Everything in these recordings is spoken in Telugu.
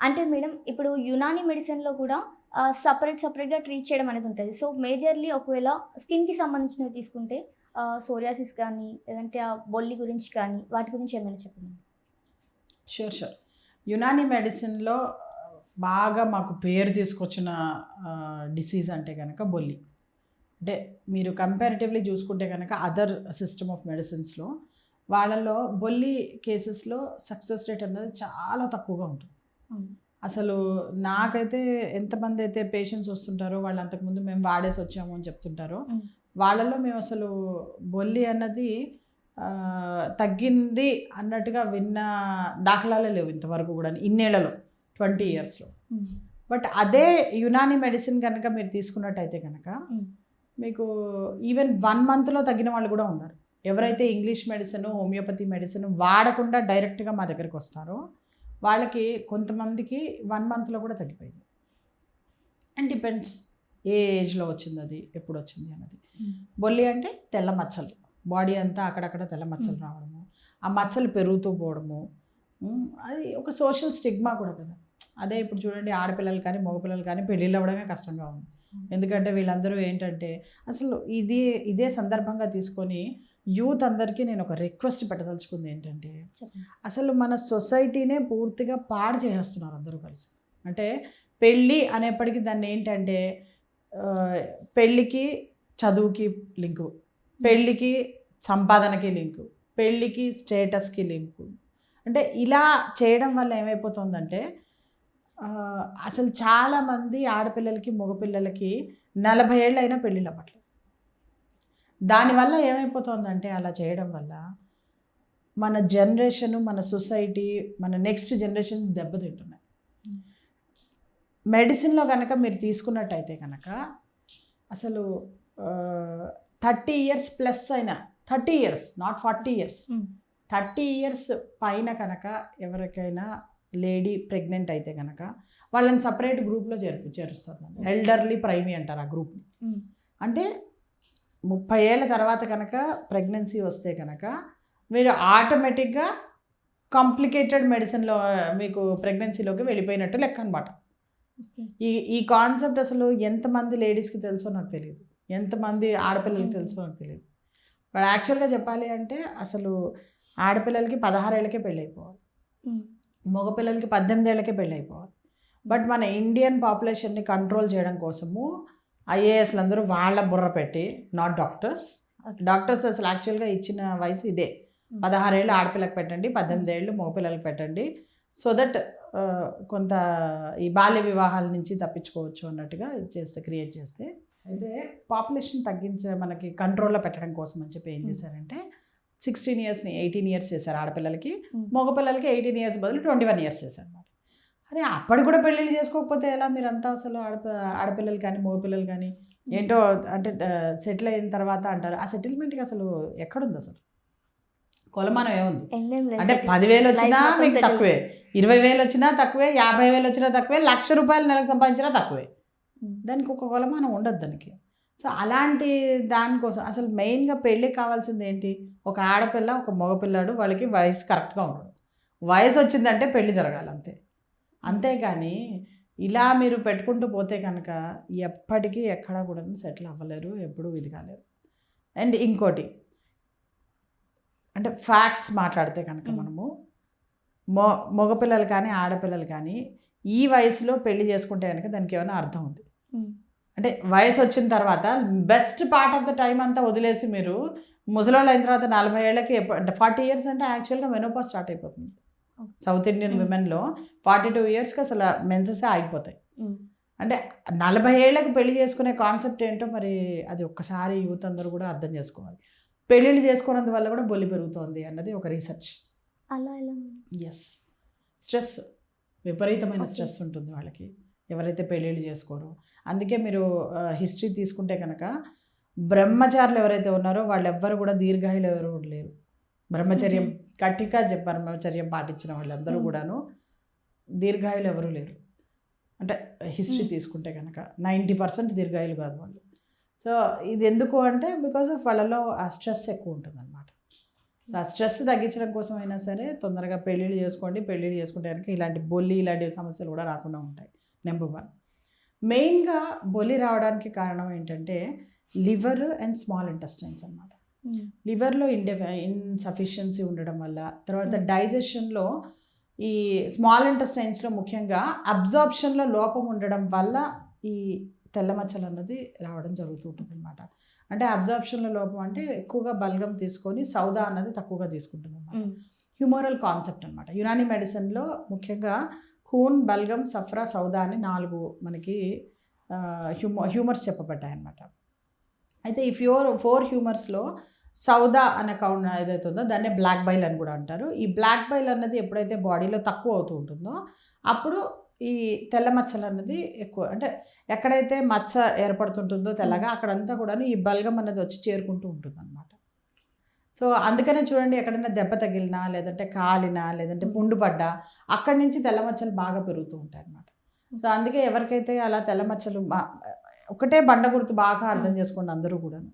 అంటే మేడం ఇప్పుడు యునాని మెడిసిన్లో కూడా సపరేట్ సపరేట్గా ట్రీట్ చేయడం అనేది ఉంటుంది. సో మేజర్లీ ఒకవేళ స్కిన్కి సంబంధించినవి తీసుకుంటే సోరియాసిస్ కానీ లేదంటే ఆ బొల్లి గురించి కానీ వాటి గురించి ఏమైనా చెప్పండి. షూర్ షూర్ యునాని మెడిసిన్లో బాగా మాకు పేరు తీసుకొచ్చిన డిసీజ్ అంటే కనుక బొల్లి. అంటే మీరు కంపారిటివ్లీ చూసుకుంటే కనుక అదర్ సిస్టమ్ ఆఫ్ మెడిసిన్స్లో వాళ్ళలో బొల్లి కేసెస్లో సక్సెస్ రేట్ అనేది చాలా తక్కువగా ఉంటుంది. అసలు నాకైతే ఎంతమంది అయితే పేషెంట్స్ వస్తుంటారో వాళ్ళు అంతకుముందు మేము వాడేసి వచ్చాము అని చెప్తుంటారో. వాళ్ళలో మేము అసలు బొల్లి అన్నది తగ్గింది అన్నట్టుగా విన్న దాఖలాలే లేవు ఇంతవరకు కూడా ఇన్నేళ్ళలో ట్వంటీ ఇయర్స్లో బట్ అదే యునాని మెడిసిన్ కనుక మీరు తీసుకున్నట్టయితే కనుక. మీకు ఈవెన్ వన్ మంత్లో తగ్గిన వాళ్ళు కూడా ఉన్నారు ఎవరైతే ఇంగ్లీష్ మెడిసిన్ హోమియోపతి మెడిసిన్ వాడకుండా డైరెక్ట్గా మా దగ్గరికి వస్తారో వాళ్ళకి కొంతమందికి వన్ మంత్లో కూడా తగ్గిపోయింది. అండ్ డిపెండ్స్ ఏ ఏజ్లో వచ్చింది అది ఎప్పుడు వచ్చింది అన్నది. బొల్లి అంటే తెల్ల మచ్చలు. బాడీ అంతా అక్కడక్కడ తెల్ల మచ్చలు రావడము ఆ మచ్చలు పెరుగుతూ పోవడము అది ఒక సోషల్ స్టిగ్మా కూడా కదా. అదే ఇప్పుడు చూడండి ఆడపిల్లలు కానీ మగపిల్లలు కానీ పెళ్ళిళ్ళు అవ్వడమే కష్టంగా ఉంది. ఎందుకంటే వీళ్ళందరూ ఏంటంటే అసలు ఇది ఇదే సందర్భంగా తీసుకొని యూత్ అందరికీ నేను ఒక రిక్వెస్ట్ పెట్టదలుచుకుంది ఏంటంటే అసలు మన సొసైటీనే పూర్తిగా పాడు చేసేస్తున్నారు అందరూ కలిసి. అంటే పెళ్ళి అనేప్పటికీ దాన్ని ఏంటంటే పెళ్ళికి చదువుకి లింకు పెళ్ళికి సంపాదనకి లింకు పెళ్ళికి స్టేటస్కి లింకు. అంటే ఇలా చేయడం వల్ల ఏమైపోతుందంటే అసలు చాలామంది ఆడపిల్లలకి మగపిల్లలకి నలభై ఏళ్ళు అయినా పెళ్ళిళ్ళు అవ్వట్లేదు. దానివల్ల ఏమైపోతుందంటే అలా చేయడం వల్ల మన జనరేషన్ మన సొసైటీ మన నెక్స్ట్ జనరేషన్స్ దెబ్బతింటున్నాయి. మెడిసిన్లో కనుక మీరు తీసుకున్నట్టయితే కనుక అసలు థర్టీ ఇయర్స్ ప్లస్ అయిన thirty years not forty years thirty years పైన కనుక ఎవరికైనా లేడీ ప్రెగ్నెంట్ అయితే కనుక వాళ్ళని సపరేట్ గ్రూప్లో చేరు చేరుస్తారు ఎల్డర్లీ ప్రైమీ అంటారు ఆ గ్రూప్ని. అంటే ముప్పై ఏళ్ళ తర్వాత కనుక ప్రెగ్నెన్సీ వస్తే కనుక మీరు ఆటోమేటిక్గా కాంప్లికేటెడ్ మెడిసిన్లో మీకు ప్రెగ్నెన్సీలోకి వెళ్ళిపోయినట్టు లెక్క అనమాట ఈ ఈ కాన్సెప్ట్ అసలు ఎంతమంది లేడీస్కి తెలుసో నాకు తెలియదు. ఎంతమంది ఆడపిల్లలకి తెలుసో నాకు తెలియదు. బట్ యాక్చువల్గా చెప్పాలి అంటే అసలు ఆడపిల్లలకి పదహారేళ్ళకే పెళ్ళి అయిపోవాలి మగపిల్లలకి పద్దెనిమిది ఏళ్ళకే పెళ్ళి అయిపోవాలి బట్ మన ఇండియన్ పాపులేషన్ని కంట్రోల్ చేయడం కోసము ఐఏఎస్లు అందరూ వాళ్ళ బుర్ర పెట్టి నాట్ డాక్టర్స్ డాక్టర్స్ అసలు యాక్చువల్గా ఇచ్చిన వయసు ఇదే. పదహారేళ్ళు ఆడపిల్లకి పెట్టండి పద్దెనిమిది ఏళ్ళు మగపిల్లలకి పెట్టండి సో దట్ కొంత ఈ బాల్య వివాహాల నుంచి తప్పించుకోవచ్చు అన్నట్టుగా చేస్తే క్రియేట్ చేస్తే అయితే పాపులేషన్ తగ్గించే మనకి కంట్రోల్లో పెట్టడం కోసం అని చెప్పి ఏం. చేశారంటే సిక్స్టీన్ ఇయర్స్ని ఎయిటీన్ ఇయర్స్ చేశారు ఆడపిల్లలకి. Hmm. మగపిల్లలకి ఎయిటీన్ ఇయర్స్ బదులు ట్వంటీ వన్ ఇయర్స్ చేశారు అరే అప్పటి కూడా పెళ్ళిళ్ళు చేసుకోకపోతే ఎలా? మీరంతా అసలు ఆడప ఆడపిల్లలు కానీ మగపిల్లలు కానీ ఏంటో అంటే సెటిల్ అయిన తర్వాత అంటారు. ఆ సెటిల్మెంట్కి అసలు ఎక్కడుంది అసలు? కొలమానం ఏముంది? అంటే పదివేలు వచ్చినా మీకు. తక్కువే. ఇరవై వేలు వచ్చినా తక్కువే యాభై వేలు వచ్చినా తక్కువే లక్ష రూపాయలు నెలకు సంపాదించినా తక్కువే. దానికి ఒక కొలమానం ఉండదు దానికి. సో అలాంటి దానికోసం అసలు మెయిన్గా పెళ్ళికి కావాల్సింది ఏంటి? ఒక ఆడపిల్ల ఒక మగపిల్లాడు వాళ్ళకి వయసు కరెక్ట్గా ఉండడు వయసు వచ్చిందంటే పెళ్ళి జరగాలి అంతే. అంతేగాని ఇలా మీరు పెట్టుకుంటూ పోతే కనుక ఎప్పటికీ ఎక్కడా కూడా సెటిల్ అవ్వలేరు ఎప్పుడూ ఇది కాలేరు. అండ్ ఇంకోటి అంటే ఫ్యాక్ట్స్ మాట్లాడితే కనుక. మనము మొ మగపిల్లలు కానీ ఆడపిల్లలు కానీ ఈ వయసులో పెళ్ళి చేసుకుంటే కనుక దానికి ఏమైనా అర్థం ఉంది. అంటే వయసు వచ్చిన తర్వాత best part of the time అంతా వదిలేసి మీరు ముసలోళ్ళు అయిన తర్వాత నలభై ఏళ్ళకి అంటే ఫార్టీ ఇయర్స్ అంటే యాక్చువల్గా మెనోపా స్టార్ట్ అయిపోతుంది. South Indian. విమెన్లో ఫార్టీ టూ ఇయర్స్కి అసలు మెన్సెసే ఆగిపోతాయి. అంటే నలభై ఏళ్ళకి పెళ్ళి చేసుకునే కాన్సెప్ట్ ఏంటో మరి అది ఒక్కసారి యూత్ అందరూ కూడా అర్థం చేసుకోవాలి. పెళ్ళిళ్ళు చేసుకున్నందువల్ల కూడా బొల్లి పెరుగుతోంది అన్నది ఒక రీసెర్చ్ అలా ఎస్ స్ట్రెస్ విపరీతమైన. స్ట్రెస్ ఉంటుంది వాళ్ళకి. ఎవరైతే పెళ్ళిళ్ళు చేసుకోరో. అందుకే మీరు హిస్టరీ తీసుకుంటే కనుక బ్రహ్మచారులు ఎవరైతే ఉన్నారో వాళ్ళు ఎవ్వరు కూడా దీర్ఘాయులు ఎవరు లేరు. బ్రహ్మచర్యం చెప్ బ్రహ్మచర్యం పాటించిన వాళ్ళందరూ. కూడాను దీర్ఘాయులు ఎవరు లేరు. అంటే హిస్టరీ. తీసుకుంటే కనుక నైంటీ పర్సెంట్ దీర్ఘాయులు కాదు వాళ్ళు. సో ఇది ఎందుకు అంటే బికాస్ ఆఫ్ వాళ్ళలో ఆ స్ట్రెస్ ఎక్కువ ఉంటుంది అనమాట ఆ స్ట్రెస్ తగ్గించడం కోసం అయినా సరే తొందరగా పెళ్ళిళ్ళు చేసుకోండి పెళ్ళిళ్ళు చేసుకుంటే కనుక ఇలాంటి బొల్లి ఇలాంటి సమస్యలు కూడా రాకుండా ఉంటాయి. నెంబర్ వన్ మెయిన్గా బొల్లి రావడానికి కారణం ఏంటంటే లివర్ అండ్ స్మాల్ ఇంటెస్టైన్స్ అన్నమాట లివర్లో ఇండె ఇన్సఫిషియన్సీ ఉండడం వల్ల తర్వాత. డైజెషన్లో ఈ స్మాల్ ఇంటెస్టైన్స్లో ముఖ్యంగా అబ్జార్ప్షన్లో లోపం ఉండడం వల్ల ఈ తెల్ల మచ్చలు అన్నది రావడం జరుగుతూ ఉంటుంది అనమాట అంటే అబ్జార్ప్షన్లో లోపం అంటే ఎక్కువగా బల్గం తీసుకొని సౌదా అన్నది తక్కువగా తీసుకుంటుంది అనమాట హ్యూమరల్ కాన్సెప్ట్ అనమాట యునాని మెడిసిన్లో ముఖ్యంగా ఖూన్ బల్గం సఫ్రా సౌదా అని నాలుగు మనకి హ్యూమ హ్యూమర్స్ చెప్పబడ్డాయి అనమాట అయితే ఈ ఫ్యూర్ ఫోర్ హ్యూమర్స్లో సౌదా అనే కౌంట్ ఏదైతే ఉందో దాన్నే బ్లాక్ బైల్ అని కూడా అంటారు. ఈ బ్లాక్ బైల్ అన్నది ఎప్పుడైతే బాడీలో తక్కువ అవుతూ ఉంటుందో అప్పుడు ఈ తెల్ల మచ్చలు అన్నది ఎక్కువ అంటే ఎక్కడైతే మచ్చ ఏర్పడుతుంటుందో తెల్లగా అక్కడంతా కూడా ఈ బల్గం అన్నది వచ్చి చేరుకుంటూ ఉంటుంది అనమాట సో అందుకనే చూడండి ఎక్కడైనా దెబ్బ తగిలినా లేదంటే కాలినా లేదంటే పుండు పడ్డా అక్కడి నుంచి తెల్ల మచ్చలు బాగా పెరుగుతూ ఉంటాయి అన్నమాట సో అందుకే ఎవరికైతే అలా తెల్ల మచ్చలు మా- ఒకటే బండ గుర్తు బాగా అర్థం చేసుకోండి అందరూ కూడాను.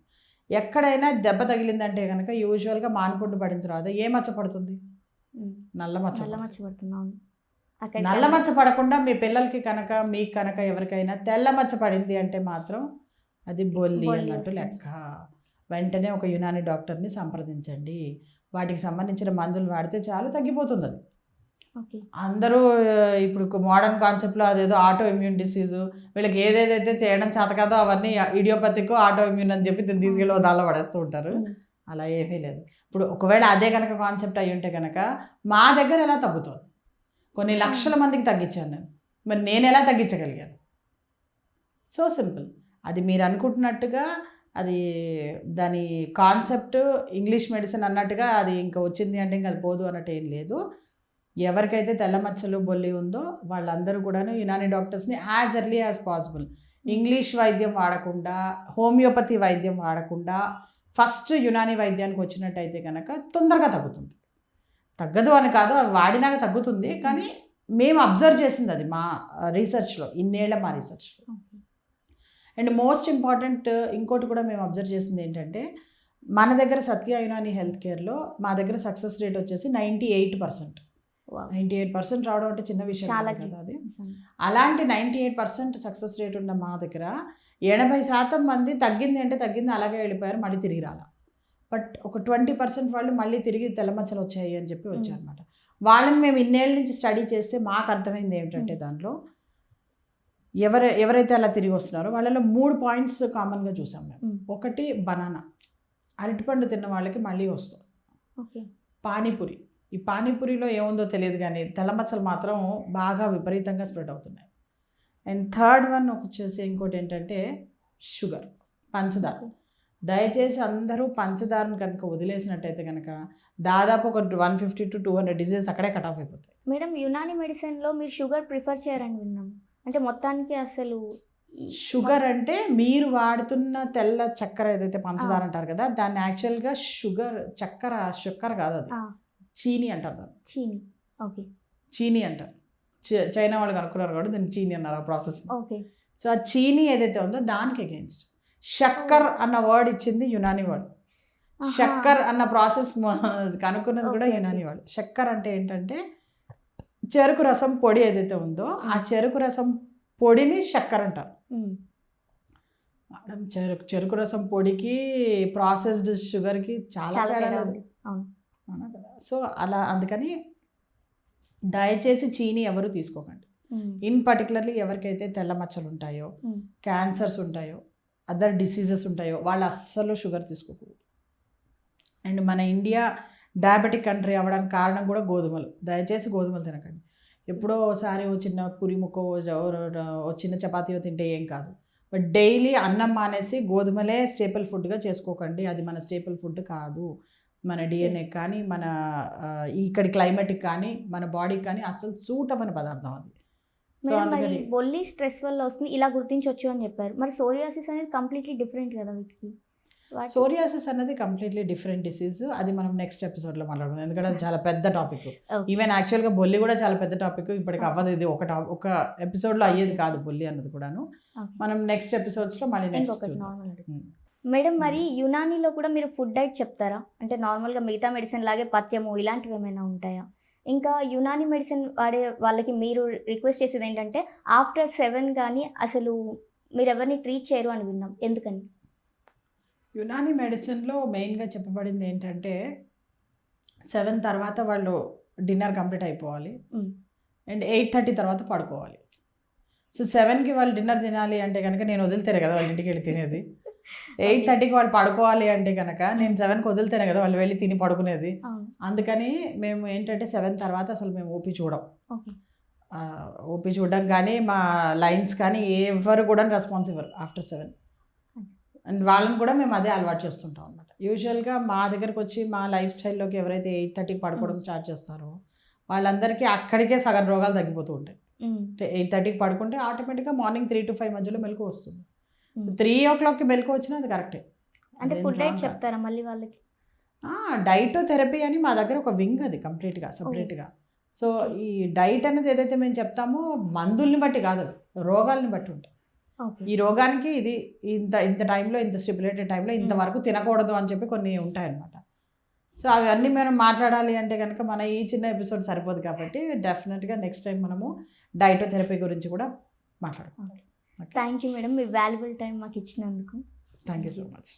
ఎక్కడైనా దెబ్బ తగిలిందంటే కనుక యూజువల్గా మాన్పుండు పడిన తర్వాత ఏ మచ్చ పడుతుంది? నల్ల మచ్చ నల్ల. మచ్చ పడుతున్నాను నల్ల మచ్చ పడకుండా మీ పిల్లలకి కనుక మీకు కనుక ఎవరికైనా తెల్ల మచ్చ పడింది అంటే మాత్రం అది బొల్లి అన్నట్టు. లెక్క. వెంటనే ఒక యునాని డాక్టర్ని సంప్రదించండి. వాటికి సంబంధించిన మందులు వాడితే చాలు తగ్గిపోతుంది అది అందరూ ఇప్పుడు మోడర్న్ కాన్సెప్ట్లో అదేదో ఆటో ఇమ్యూన్ డిసీజు వీళ్ళకి ఏదేదైతే చేయడం చేత కాదో అవన్నీ ఇడియోపతికో ఆటో ఇమ్యూన్ అని చెప్పి దీన్ని తీసుకెళ్ళి దానిలో పడేస్తూ ఉంటారు. అలా ఏమీ లేదు. ఇప్పుడు ఒకవేళ అదే కనుక కాన్సెప్ట్ అయి ఉంటే కనుక మా దగ్గర ఎలా తగ్గుతుంది? కొన్ని లక్షల మందికి తగ్గించాను నేను. మరి నేను ఎలా తగ్గించగలిగాను? So simple. అది మీరు అనుకుంటున్నట్టుగా అది దాని కాన్సెప్ట్ ఇంగ్లీష్ మెడిసిన్ అన్నట్టుగా అది ఇంకా వచ్చింది అంటే ఇంకా అది పోదు అన్నట్టు ఏం లేదు. ఎవరికైతే తెల్ల మచ్చలు బొల్లి ఉందో వాళ్ళందరూ కూడాను యునాని డాక్టర్స్ని as early as possible. English వైద్యం వాడకుండా హోమియోపతి వైద్యం వాడకుండా ఫస్ట్ యునాని వైద్యానికి వచ్చినట్టయితే కనుక తొందరగా తగ్గుతుంది. తగ్గదు అని కాదు అది వాడినాక తగ్గుతుంది. కానీ మేము. అబ్జర్వ్ చేసింది అది మా రీసెర్చ్లో ఇన్నేళ్ళ మా రీసెర్చ్లో. అండ్ మోస్ట్ ఇంపార్టెంట్ ఇంకోటి కూడా మేము అబ్జర్వ్ చేసింది ఏంటంటే మన దగ్గర సత్య యునాని హెల్త్ కేర్లో మా దగ్గర సక్సెస్ రేట్ వచ్చేసి ninety eight percent. Ninety eight percent రావడం అంటే చిన్న విషయం కాదు అది. అలాంటి ninety eight percent success rate ఉన్న మా దగ్గర ఎనభై శాతం మంది తగ్గింది అంటే తగ్గింది అలాగే వెళ్ళిపోయారు మళ్ళీ తిరిగి రాల. బట్ ఒక ట్వంటీ పర్సెంట్ వాళ్ళు మళ్ళీ తిరిగి తెల్లమచ్చలు వచ్చాయి అని చెప్పి వచ్చారనమాట వాళ్ళని మేము ఇన్నేళ్ళ నుంచి స్టడీ చేస్తే మాకు అర్థమైంది ఏమిటంటే దాంట్లో ఎవరు ఎవరైతే అలా తిరిగి వస్తున్నారో వాళ్ళలో మూడు పాయింట్స్ కామన్గా చూసాం మేము. ఒకటి బనానా. అరటిపండు తిన్న వాళ్ళకి మళ్ళీ వస్తుంది ఓకే. పానీపూరి. ఈ పానీపూరిలో ఏముందో తెలియదు కానీ తెల్లమచ్చలు మాత్రం బాగా విపరీతంగా స్ప్రెడ్ అవుతున్నాయి. అండ్ థర్డ్ వన్ వచ్చేసి ఇంకోటి ఏంటంటే షుగర్ పంచదార. దయచేసి అందరూ పంచదారను కనుక వదిలేసినట్టయితే కనుక దాదాపు ఒక one fifty to two hundred disease అక్కడే కట్ ఆఫ్ అయిపోతాయి. మేడం యునాని మెడిసిన్లో మీరు షుగర్ ప్రిఫర్ చేయరని విన్నాం. అంటే మొత్తానికి అసలు షుగర్ అంటే మీరు వాడుతున్న తెల్ల చక్కెర ఏదైతే పంచదార అంటారు కదా దాన్ని యాక్చువల్గా షుగర్ చక్కెర చక్కెర కాదు అది. చీనీ అంటారు దాన్ని. చీని. ఓకే. చీనీ అంటారు. చైనా వాళ్ళు కనుక్కున్నారు కూడా దీన్ని చీనీ అన్నారు ఆ ప్రాసెస్ ఓకే. సో ఆ చీనీ ఏదైతే ఉందో దానికి అగేన్స్ట్ షక్కర్ అన్న వర్డ్ ఇచ్చింది యునాని వర్డ్. షక్కర్ అన్న ప్రాసెస్ కనుక్కున్నది కూడా యునాని వర్డ్ షక్కర్ అంటే ఏంటంటే చెరుకు రసం పొడి ఏదైతే ఉందో ఆ. చెరుకు రసం పొడిని షక్కర్ అంటారు. మేడం చెరుకు చెరుకు రసం పొడికి ప్రాసెస్డ్ షుగర్కి చాలా తేడా ఉంది. సో అలా అందుకని దయచేసి చీనీ ఎవరు తీసుకోకండి. ఇన్ పర్టికులర్లీ ఎవరికైతే తెల్ల మచ్చలు ఉంటాయో క్యాన్సర్స్ ఉంటాయో అదర్ డిసీజెస్ ఉంటాయో వాళ్ళు అస్సలు షుగర్ తీసుకోకూడదు. అండ్ మన ఇండియా డయాబెటిక్ కంట్రీ అవ్వడానికి కారణం కూడా గోధుమలు. దయచేసి గోధుమలు తినకండి. ఎప్పుడో ఒకసారి ఓ చిన్న పురి ముక్కో ఓ చిన్న చపాతీయో తింటే ఏం కాదు. బట్ డైలీ అన్నం మానేసి గోధుమలే స్టేపుల్ ఫుడ్గా చేసుకోకండి. అది మన స్టేపుల్ ఫుడ్ కాదు. మన డిఎన్ఏ కానీ మన ఇక్కడి క్లైమేట్కి కానీ మన బాడీకి కానీ అసలు సూట్ అవ్వని పదార్థం అది. మరి బొల్లి స్ట్రెస్ వల్ల వస్తుంది. ఇలా గుర్తించవచ్చు అని చెప్పారు. మరి సోరియాసిస్ అనేది కంప్లీట్లీ డిఫరెంట్ కదా వీటికి? వాటి- సోరియాసిస్ అనేది కంప్లీట్లీ డిఫరెంట్ డిసీజ్ అది మనం నెక్స్ట్ ఎపిసోడ్లో మాట్లాడుకుందాం. ఎందుకంటే అది చాలా పెద్ద టాపిక్. ఈవెన్ యాక్చువల్గా బొల్లి కూడా చాలా పెద్ద టాపిక్ ఇప్పటికి. అవ్వదు. ఇది ఒక ఒక ఎపిసోడ్లో అయ్యేది కాదు బొల్లి అన్నది కూడాను. మనం నెక్స్ట్ ఎపిసోడ్స్లో మళ్ళీ నెక్స్ట్ మేడం మరి యునానీలో కూడా మీరు ఫుడ్ డైట్ చెప్తారా? అంటే నార్మల్గా మిగతా మెడిసిన్ లాగే పథ్యము ఇలాంటివి ఏమైనా ఉంటాయా? ఇంకా యునానీ మెడిసిన్ వాడే వాళ్ళకి మీరు రిక్వెస్ట్ చేసేది ఏంటంటే ఆఫ్టర్ సెవెన్ కానీ అసలు మీరు ఎవరిని ట్రీట్ చేయరు అని విన్నాం. ఎందుకని? యునాని మెడిసిన్లో మెయిన్గా చెప్పబడింది ఏంటంటే సెవెన్ తర్వాత వాళ్ళు డిన్నర్ కంప్లీట్ అయిపోవాలి. అండ్ ఎయిట్ థర్టీ తర్వాత పడుకోవాలి. సో సెవెన్కి వాళ్ళు డిన్నర్ తినాలి అంటే కనుక నేను వదిలితేనే కదా వాళ్ళ ఇంటికి వెళ్ళి తినేది. ఎయిట్ థర్టీకి వాళ్ళు పడుకోవాలి అంటే కనుక నేను సెవెన్కి వదిలితేనే కదా వాళ్ళు వెళ్ళి తిని పడుకునేది. అందుకని మేము ఏంటంటే సెవెన్ తర్వాత అసలు మేము ఓపీ చూడం. ఓపీ చూడడం కానీ మా లైన్స్ కానీ ఎవరు కూడా రెస్పాన్స్ ఇవ్వరు ఆఫ్టర్ సెవెన్. అండ్ వాళ్ళని కూడా మేము అదే అలవాటు చేస్తుంటాం అనమాట యూజువల్గా మా దగ్గరకు వచ్చి మా లైఫ్ స్టైల్లోకి ఎవరైతే ఎయిట్ థర్టీకి పడుకోవడం స్టార్ట్ చేస్తారో వాళ్ళందరికీ అక్కడికే సగం రోగాలు తగ్గిపోతూ ఉంటాయి. అంటే ఎయిట్ థర్టీకి పడుకుంటే ఆటోమేటిక్గా మార్నింగ్ త్రీ టు ఫైవ్ మధ్యలో మెలకు వస్తుంది. Mm. త్రీ ఓ క్లాక్కి మెలకు వచ్చినా అది కరెక్టే. అంటే ఫుడ్ డైట్. చెప్తారా మళ్ళీ వాళ్ళకి? డైట్ థెరపీ అని మా దగ్గర ఒక వింగ్ అది కంప్లీట్గా సపరేట్గా. సో ఈ డైట్ అనేది ఏదైతే మేము చెప్తామో మందుల్ని బట్టి కాదు రోగాల్ని బట్టి ఉంటాయి. ఈ రోగానికి ఇది ఇంత ఇంత టైంలో ఇంత స్టిపులేటెడ్ టైంలో ఇంతవరకు తినకూడదు అని చెప్పి కొన్ని ఉంటాయన్నమాట. సో అవన్నీ మనం మాట్లాడాలి అంటే కనుక మన ఈ చిన్న ఎపిసోడ్ సరిపోదు కాబట్టి డెఫినెట్గా నెక్స్ట్ టైం మనము డైటోథెరపీ గురించి కూడా మాట్లాడతాం థ్యాంక్ యూ మేడం. మీ వాల్యుబుల్ టైం మాకు ఇచ్చినందుకు. Thank you so much.